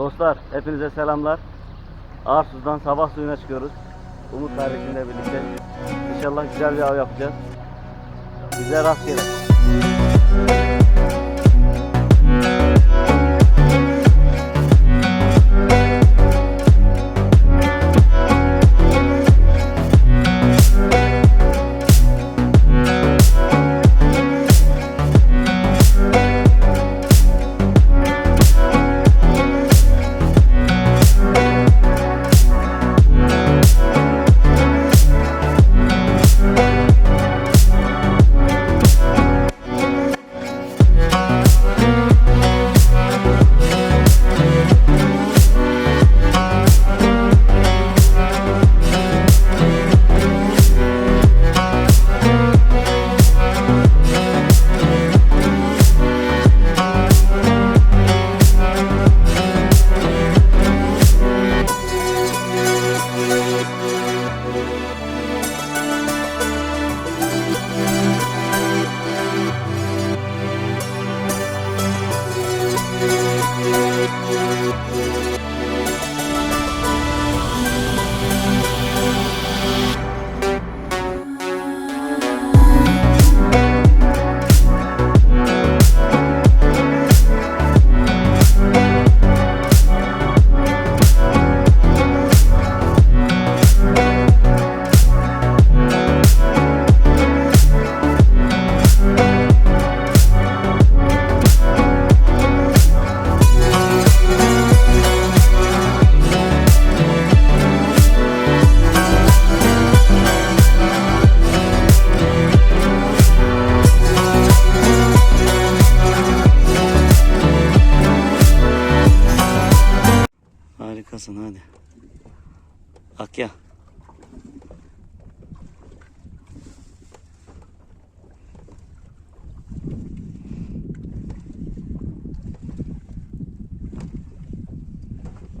Dostlar hepinize selamlar. Arsuz'dan sabah suyuna çıkıyoruz. Umut kardeşimle birlikte. İnşallah güzel bir av yapacağız. Bize rastgele. Harikasın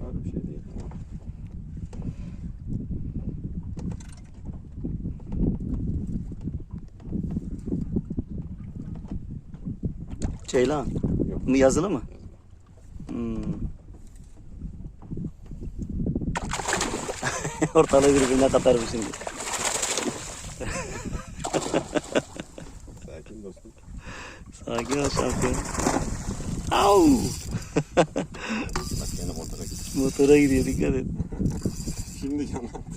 Ağır bir şey. Ceylan. Yok. Yazılı mı? Ortalığı birbirine katarım şimdi. Sakin dostum. Sakin ol şampiyon. Au! Bak yine motora gitti. Motora gidiyor dikkat et. Şimdi yanıldı.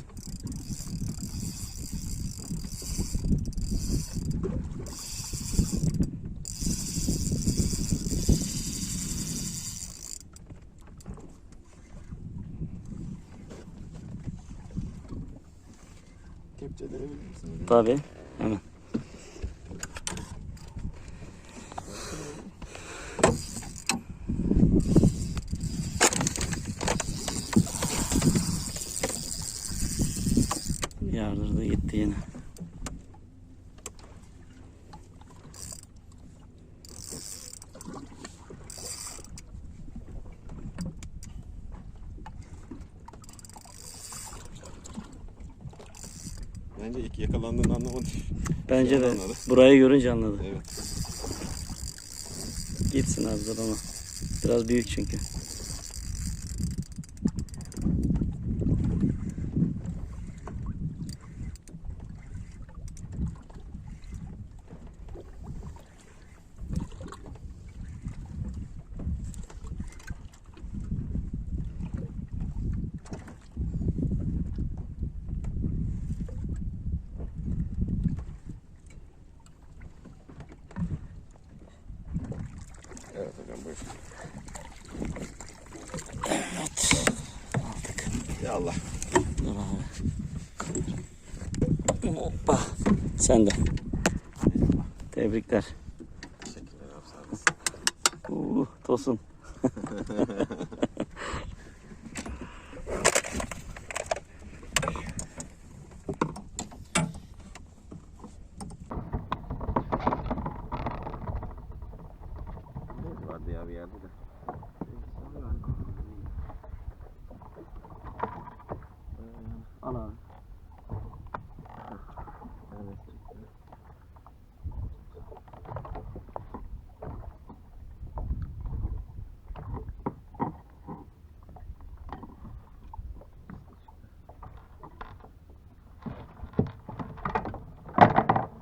Kepçe Bence ilk yakalandığını anlamadı. Bence de Anladı. burayı görünce anladı. Evet. Gitsin az da ama. Biraz büyük çünkü. Evet hocam buyur. Evet. Aldık. Ya Allah. Dur abi. Hoppa. Sen de. Tebrikler. Teşekkürler abi sağ olasın. Uh, tosun. geldi de. Ee, al abi.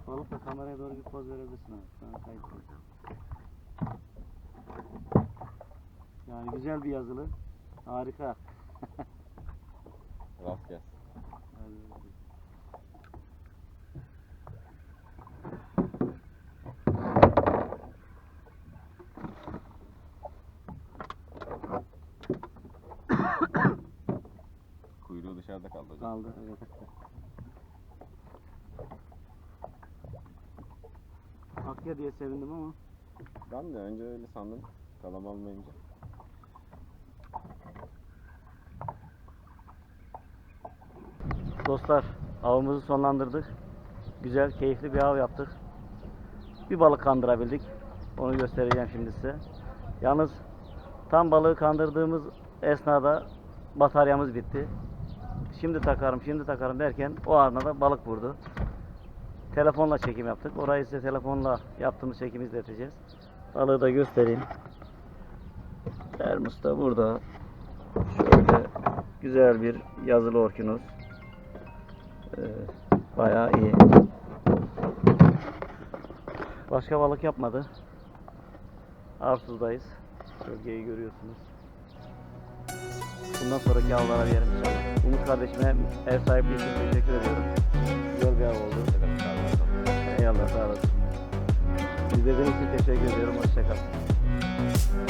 Balıkla kameraya doğru bir poz verebilirsin abi. Sana saygı duyacağım. Yani güzel bir yazılı. Harika. Rast gelsin. Kuyruğu dışarıda kaldı hocam. Kaldı evet. Akya diye sevindim ama Ben de önce öyle sandım. Kalam almayınca. Dostlar avımızı sonlandırdık. Güzel, keyifli bir av yaptık. Bir balık kandırabildik. Onu göstereceğim şimdi size. Yalnız tam balığı kandırdığımız esnada bataryamız bitti. Şimdi takarım, şimdi takarım derken o anda da balık vurdu. Telefonla çekim yaptık. Orayı size telefonla yaptığımız çekimi izleteceğiz. Balığı da göstereyim. Termos da burada. Şöyle güzel bir yazılı orkinos. Ee, bayağı iyi. Başka balık yapmadı. Arsuz'dayız. Bölgeyi görüyorsunuz. Bundan sonraki avlara diyelim inşallah. Umut kardeşime ev sahipliği için teşekkür ediyorum. Güzel bir av oldu. Eyvallah sağ olasın. İzlediğiniz için teşekkür ediyorum. Hoşçakalın.